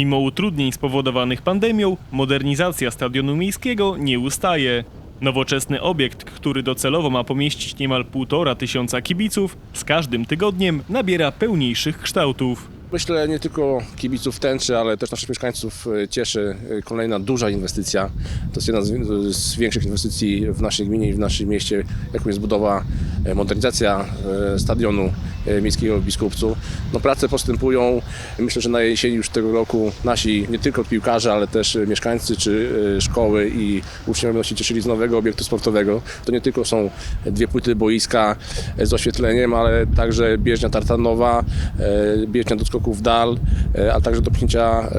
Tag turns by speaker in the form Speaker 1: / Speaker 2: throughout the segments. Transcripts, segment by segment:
Speaker 1: Mimo utrudnień spowodowanych pandemią, modernizacja stadionu miejskiego nie ustaje. Nowoczesny obiekt, który docelowo ma pomieścić niemal półtora tysiąca kibiców, z każdym tygodniem nabiera pełniejszych kształtów.
Speaker 2: Myślę nie tylko kibiców tęczy, ale też naszych mieszkańców e, cieszy e, kolejna duża inwestycja. To jest jedna z, większych inwestycji w naszej gminie i w naszym mieście, jaką jest budowa, e, modernizacja stadionu miejskiego w Biskupcu. No, prace postępują. Myślę, że na jesieni już tego roku nasi nie tylko piłkarze, ale też mieszkańcy czy szkoły i uczniowie będą się cieszyli z nowego obiektu sportowego. To nie tylko są dwie płyty boiska z oświetleniem, ale także bieżnia tartanowa, bieżnia do skoków dal, e, a także do pchnięcia e,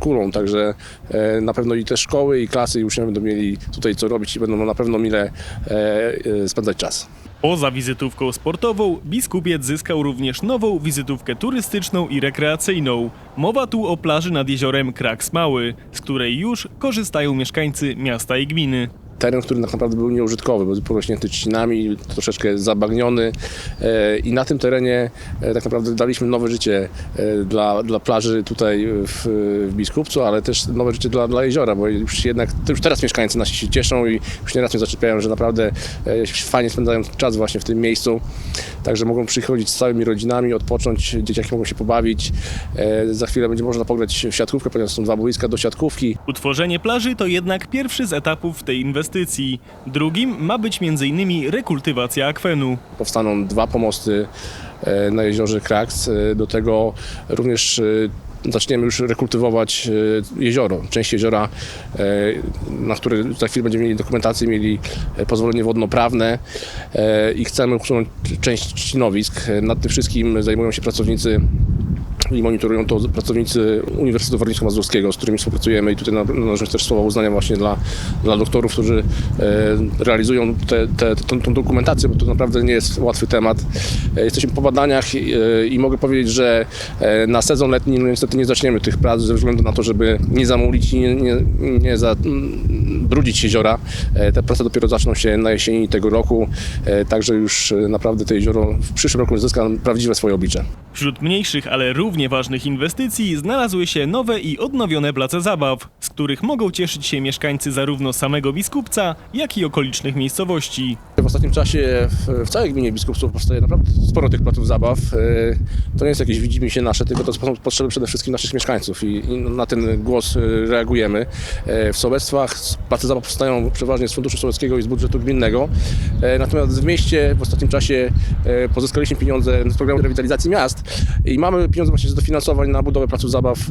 Speaker 2: kulą. Także e, na pewno i te szkoły, i klasy, i uczniowie będą mieli tutaj co robić i będą na pewno mile spędzać czas.
Speaker 1: Poza wizytówką sportową, biskupiec zyskał również nową wizytówkę turystyczną i rekreacyjną. Mowa tu o plaży nad jeziorem Kraks Mały, z której już korzystają mieszkańcy miasta i gminy.
Speaker 2: Teren, który tak naprawdę był nieużytkowy, był porośnięty trzcinami, troszeczkę zabagniony e, i na tym terenie e, tak naprawdę daliśmy nowe życie e, dla, dla plaży tutaj w, w Biskupcu, ale też nowe życie dla, dla jeziora, bo już jednak już teraz mieszkańcy nasi się cieszą i już nieraz mnie zaczepiają, że naprawdę fajnie spędzają czas właśnie w tym miejscu, także mogą przychodzić z całymi rodzinami, odpocząć, dzieciaki mogą się pobawić, za chwilę będzie można pograć w siatkówkę, ponieważ są dwa boiska do siatkówki,
Speaker 1: Utworzenie plaży to jednak pierwszy z etapów tej inwestycji. Drugim ma być m.in. rekultywacja akwenu.
Speaker 2: powstaną dwa pomosty e, na jeziorze Kraks. E, Do tego również e, zaczniemy już rekultywować jezioro. Część jeziora, na które za chwilę będziemy mieli dokumentację, mieli pozwolenie wodnoprawne i chcemy usunąć część trzcinowisk. Nad tym wszystkim zajmują się pracownicy i monitorują to pracownicy Uniwersytetu Warmińsko-Mazurskiego, z którymi współpracujemy i tutaj należy też słowa uznania właśnie dla, dla doktorów, którzy e, realizują te, te, tą, tą dokumentację, bo to naprawdę nie jest łatwy temat. E, jesteśmy po badaniach i, e, i mogę powiedzieć, że na sezon letni no, niestety nie zaczniemy tych prac ze względu na to, żeby nie zamulić i nie, nie, nie zabrudzić jeziora. E, te prace dopiero zaczną się na jesieni tego roku, e, także już e, naprawdę to jezioro w przyszłym roku zyska prawdziwe swoje oblicze.
Speaker 1: Wśród mniejszych, ale równie ważnych inwestycji znalazły się nowe i odnowione place zabaw, z których mogą cieszyć się mieszkańcy zarówno samego Biskupca, jak i okolicznych miejscowości.
Speaker 2: W ostatnim czasie w, w całej gminie Biskupców powstaje naprawdę sporo tych placów zabaw. To nie jest jakieś widzimy się nasze, tylko to są potrzeby przede wszystkim naszych mieszkańców i, i na ten głos reagujemy. W sołectwach place zabaw powstają przeważnie z Funduszu Sołeckiego i z budżetu gminnego. E, Natomiast w mieście w ostatnim czasie e, pozyskaliśmy pieniądze z programu rewitalizacji miast i mamy pieniądze właśnie z dofinansowań na budowę placów zabaw e,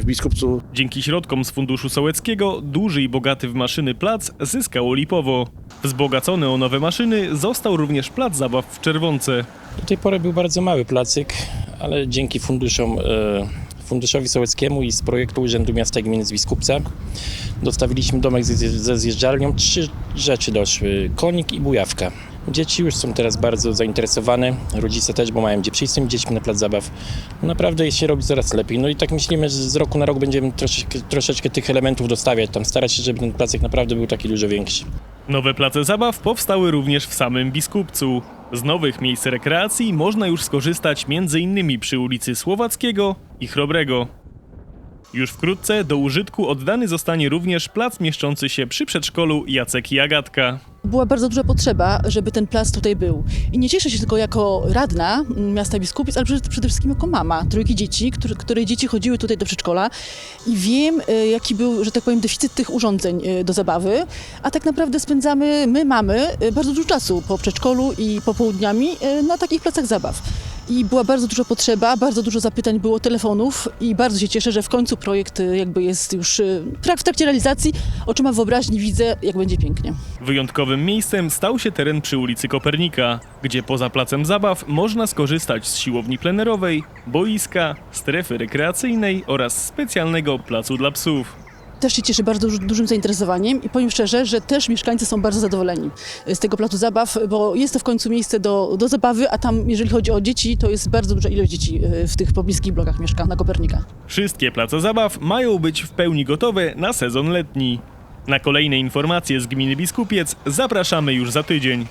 Speaker 2: w Biskupcu.
Speaker 1: Dzięki środkom z Funduszu Sołeckiego duży i bogaty w maszyny plac zyskał Lipowo. Wzbogacony o nowe maszyny został również plac zabaw w Czerwonce.
Speaker 3: Do tej pory był bardzo mały placyk, ale dzięki funduszom, Funduszowi Sołeckiemu i z projektu Urzędu Miasta i Gminy z dostawiliśmy domek ze, ze zjeżdżalnią. Trzy rzeczy doszły, konik i bujawka. Dzieci już są teraz bardzo zainteresowane, rodzice też, bo mają gdzie przyjść z tymi dziećmi na plac zabaw. Naprawdę się robi coraz lepiej. No i tak myślimy, że z roku na rok będziemy troszeczkę, troszeczkę tych elementów dostawiać, tam starać się, żeby ten placek naprawdę był taki dużo większy.
Speaker 1: Nowe place zabaw powstały również w samym Biskupcu. Z nowych miejsc rekreacji można już skorzystać m.in. przy ulicy Słowackiego i Chrobrego. Już wkrótce do użytku oddany zostanie również plac mieszczący się przy przedszkolu Jacek i Agatka.
Speaker 4: Była bardzo duża potrzeba, żeby ten plac tutaj był. I nie cieszę się tylko jako radna miasta Biskupiec, ale przede, wszystkim jako mama trójki dzieci, które, dzieci chodziły tutaj do przedszkola i wiem, y, jaki był, że tak powiem, deficyt tych urządzeń y, do zabawy, a tak naprawdę spędzamy, my mamy, y, bardzo dużo czasu po przedszkolu i popołudniami na takich placach zabaw. I była bardzo duża potrzeba, bardzo dużo zapytań było, telefonów i bardzo się cieszę, że w końcu projekt y, jakby jest już y, w trakcie realizacji. Oczyma wyobraźni widzę, jak będzie pięknie.
Speaker 1: Wyjątkowym miejscem stał się teren przy ulicy Kopernika, gdzie poza placem zabaw można skorzystać z siłowni plenerowej, boiska, strefy rekreacyjnej oraz specjalnego placu dla psów.
Speaker 4: Też się cieszy bardzo duży, dużym zainteresowaniem i powiem szczerze, że też mieszkańcy są bardzo zadowoleni z tego placu zabaw, bo jest to w końcu miejsce do, do zabawy, a tam jeżeli chodzi o dzieci, to jest bardzo duża ilość dzieci y, w tych pobliskich blokach mieszka na Kopernika.
Speaker 1: Wszystkie place zabaw mają być w pełni gotowe na sezon letni. Na kolejne informacje z gminy Biskupiec zapraszamy już za tydzień.